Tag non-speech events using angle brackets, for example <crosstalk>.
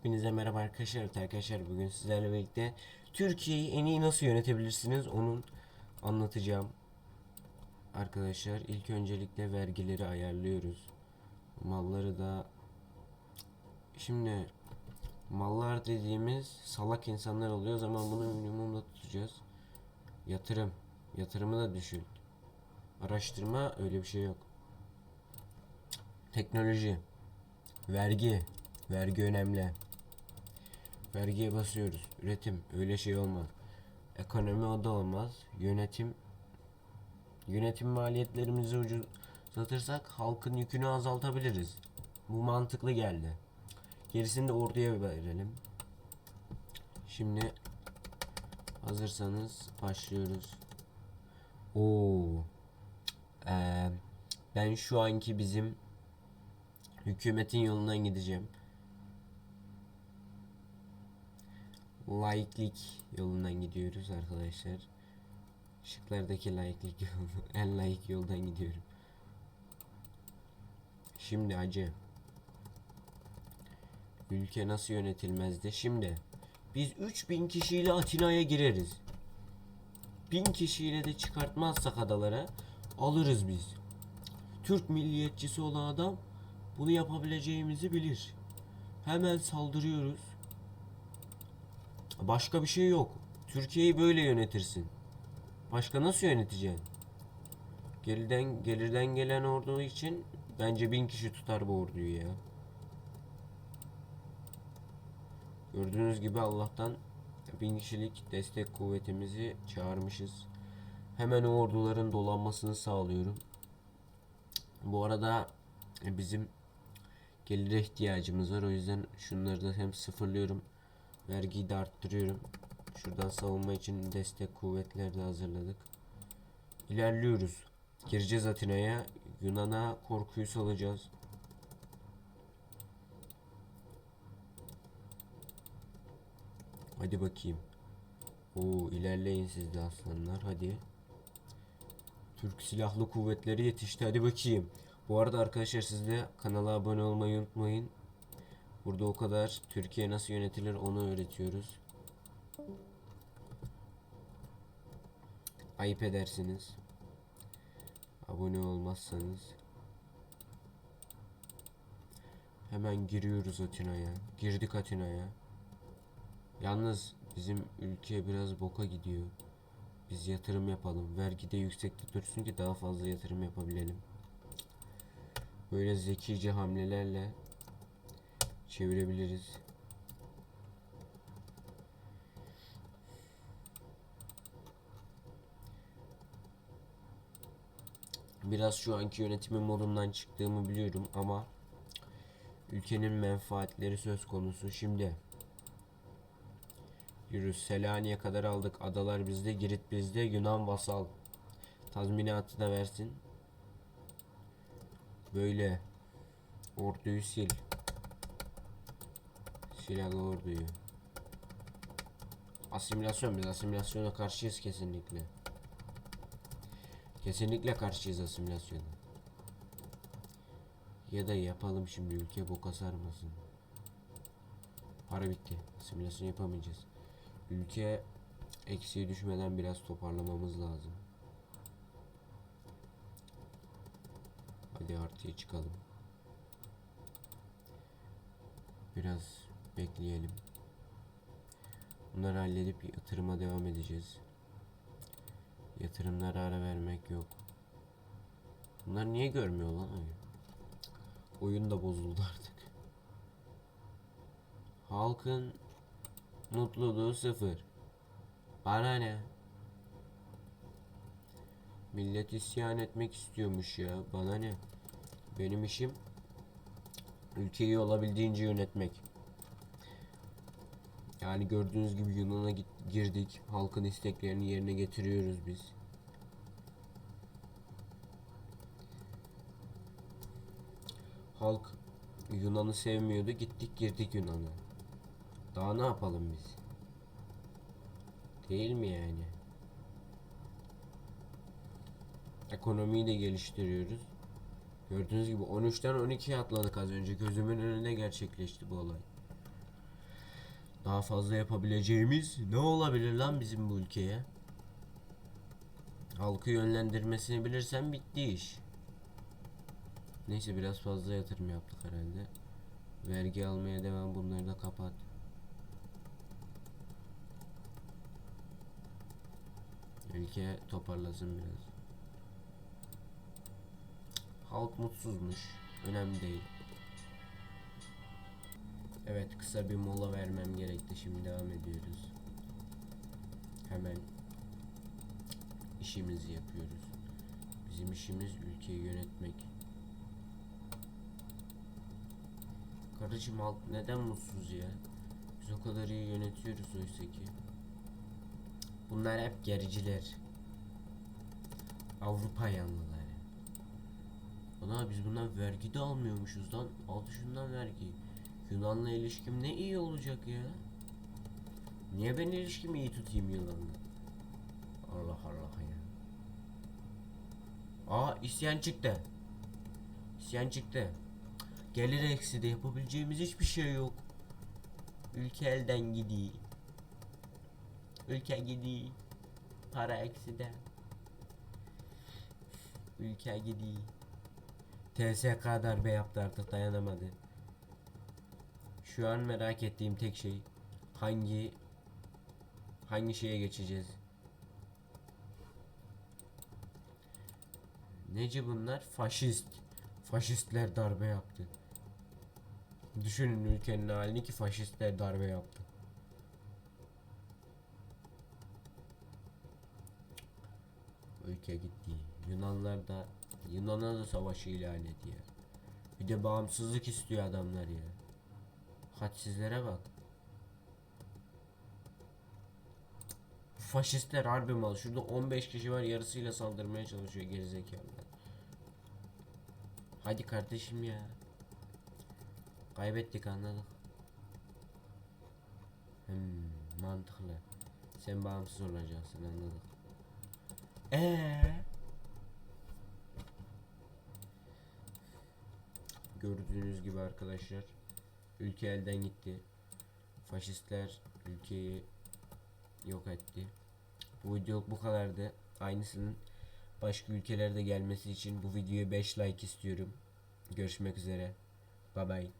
Hepinize merhaba arkadaşlar. Arkadaşlar bugün sizlerle birlikte Türkiye'yi en iyi nasıl yönetebilirsiniz onun anlatacağım. Arkadaşlar ilk öncelikle vergileri ayarlıyoruz. Malları da şimdi mallar dediğimiz salak insanlar oluyor o zaman bunu minimumda tutacağız. Yatırım. Yatırımı da düşün. Araştırma öyle bir şey yok. Teknoloji. Vergi. Vergi önemli. Vergiye basıyoruz. Üretim. Öyle şey olmaz. Ekonomi o da olmaz. Yönetim. Yönetim maliyetlerimizi ucuzlatırsak halkın yükünü azaltabiliriz. Bu mantıklı geldi. Gerisini de orduya verelim. Şimdi hazırsanız başlıyoruz. Oo. Ee, ben şu anki bizim hükümetin yolundan gideceğim. Laiklik yolundan gidiyoruz arkadaşlar. Şıklardaki laiklik yolu, <laughs> en layık yoldan gidiyorum. Şimdi acı. Ülke nasıl yönetilmezdi? Şimdi biz 3000 kişiyle Atina'ya gireriz. 1000 kişiyle de çıkartmazsak adalara alırız biz. Türk milliyetçisi olan adam bunu yapabileceğimizi bilir. Hemen saldırıyoruz. Başka bir şey yok. Türkiye'yi böyle yönetirsin. Başka nasıl yöneteceksin? Geriden gelirden gelen ordu için bence bin kişi tutar bu orduyu ya. Gördüğünüz gibi Allah'tan bin kişilik destek kuvvetimizi çağırmışız. Hemen o orduların dolanmasını sağlıyorum. Bu arada e, bizim gelire ihtiyacımız var. O yüzden şunları da hem sıfırlıyorum. Vergiyi de arttırıyorum. Şuradan savunma için destek kuvvetleri de hazırladık. İlerliyoruz. Gireceğiz Atina'ya. Yunan'a korkuyu salacağız. Hadi bakayım. Oo ilerleyin siz de aslanlar hadi. Türk Silahlı Kuvvetleri yetişti hadi bakayım. Bu arada arkadaşlar siz de kanala abone olmayı unutmayın. Burada o kadar Türkiye nasıl yönetilir onu öğretiyoruz. Ayıp edersiniz. Abone olmazsanız. Hemen giriyoruz Atina'ya. Girdik Atina'ya. Yalnız bizim ülke biraz boka gidiyor. Biz yatırım yapalım. Vergi de yüksekte dursun ki daha fazla yatırım yapabilelim. Böyle zekice hamlelerle çevirebiliriz. Biraz şu anki yönetimin modundan çıktığımı biliyorum ama ülkenin menfaatleri söz konusu. Şimdi Yürü Selanik'e kadar aldık. Adalar bizde, Girit bizde, Yunan vasal. Tazminatı da versin. Böyle orduyu sil. Silahlı orduyu. Asimilasyon biz asimilasyona karşıyız kesinlikle. Kesinlikle karşıyız asimilasyona. Ya da yapalım şimdi ülke boka sarmasın. Para bitti. Asimilasyon yapamayacağız. Ülke eksiğe düşmeden biraz toparlamamız lazım. Hadi artıya çıkalım. Biraz bekleyelim. Bunları halledip yatırıma devam edeceğiz. Yatırımlara ara vermek yok. Bunlar niye görmüyor lan oyun? Oyun da bozuldu artık. Halkın mutluluğu sıfır. Bana ne? Millet isyan etmek istiyormuş ya. Bana ne? Benim işim ülkeyi olabildiğince yönetmek. Yani gördüğünüz gibi Yunan'a girdik. Halkın isteklerini yerine getiriyoruz biz. Halk Yunan'ı sevmiyordu. Gittik girdik Yunan'a. Daha ne yapalım biz? Değil mi yani? Ekonomiyi de geliştiriyoruz. Gördüğünüz gibi 13'ten 12'ye atladık az önce. Gözümün önünde gerçekleşti bu olay. Daha fazla yapabileceğimiz ne olabilir lan bizim bu ülkeye? Halkı yönlendirmesini bilirsen bitti iş. Neyse biraz fazla yatırım yaptık herhalde. Vergi almaya devam bunları da kapat. Ülke toparlasın biraz. Halk mutsuzmuş. Önemli değil. Evet kısa bir mola vermem gerekti. Şimdi devam ediyoruz. Hemen işimizi yapıyoruz. Bizim işimiz ülkeyi yönetmek. Kardeşim halk neden mutsuz ya? Biz o kadar iyi yönetiyoruz oysa ki. Bunlar hep gericiler. Avrupa yanlıları. Ana biz bundan vergi de almıyormuşuz lan. Al şundan vergi. Yunan'la ilişkim ne iyi olacak ya? Niye ben ilişkimi iyi tutayım Yunan'la? Allah Allah ya. Aa isyan çıktı. İsyan çıktı. Gelir eksi de yapabileceğimiz hiçbir şey yok. Ülke elden gidiyor. Ülke gidiyor. Para eksi de. Ülke gidiyor. TSK darbe yaptı artık dayanamadı. Şu an merak ettiğim tek şey hangi hangi şeye geçeceğiz? Nece bunlar? Faşist. Faşistler darbe yaptı. Düşünün ülkenin halini ki faşistler darbe yaptı. Ülke gitti. Yunanlar da Yunan'a da savaşı ilan ediyor. Bir de bağımsızlık istiyor adamlar ya. Hadsizlere bak. Faşistler harbi mal. Şurada 15 kişi var yarısıyla saldırmaya çalışıyor gerizekalılar. Hadi kardeşim ya. Kaybettik anladık. Hmm, mantıklı. Sen bağımsız olacaksın anladık. Eee? Gördüğünüz gibi arkadaşlar ülke elden gitti. Faşistler ülkeyi yok etti. Bu video bu kadardı. Aynısının başka ülkelerde gelmesi için bu videoya 5 like istiyorum. Görüşmek üzere. Bye bye.